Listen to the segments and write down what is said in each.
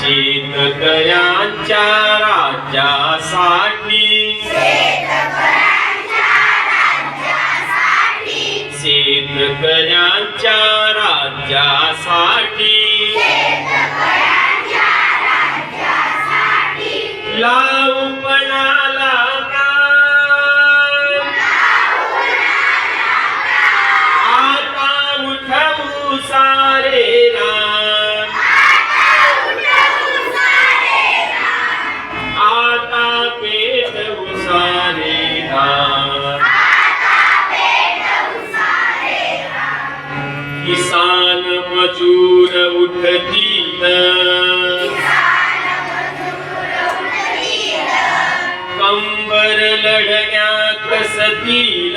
शेतकऱ्यांच्या राज्यासाठी शेतकऱ्यांच्या राज्यासाठी किसान मजूर उठतीन कंबर लढण्यात सतीन।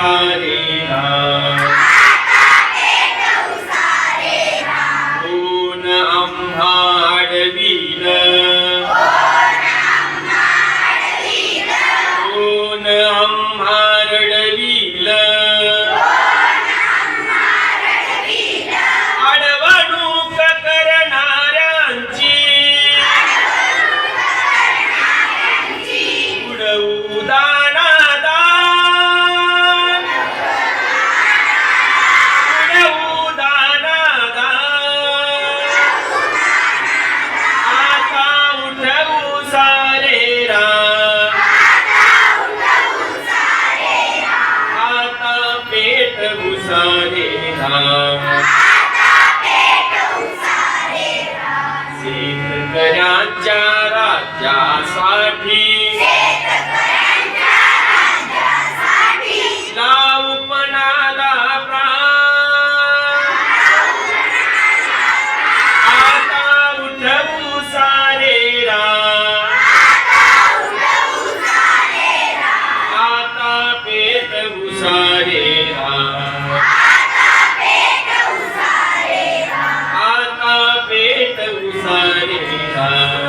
सारे राज्यासाठी सारे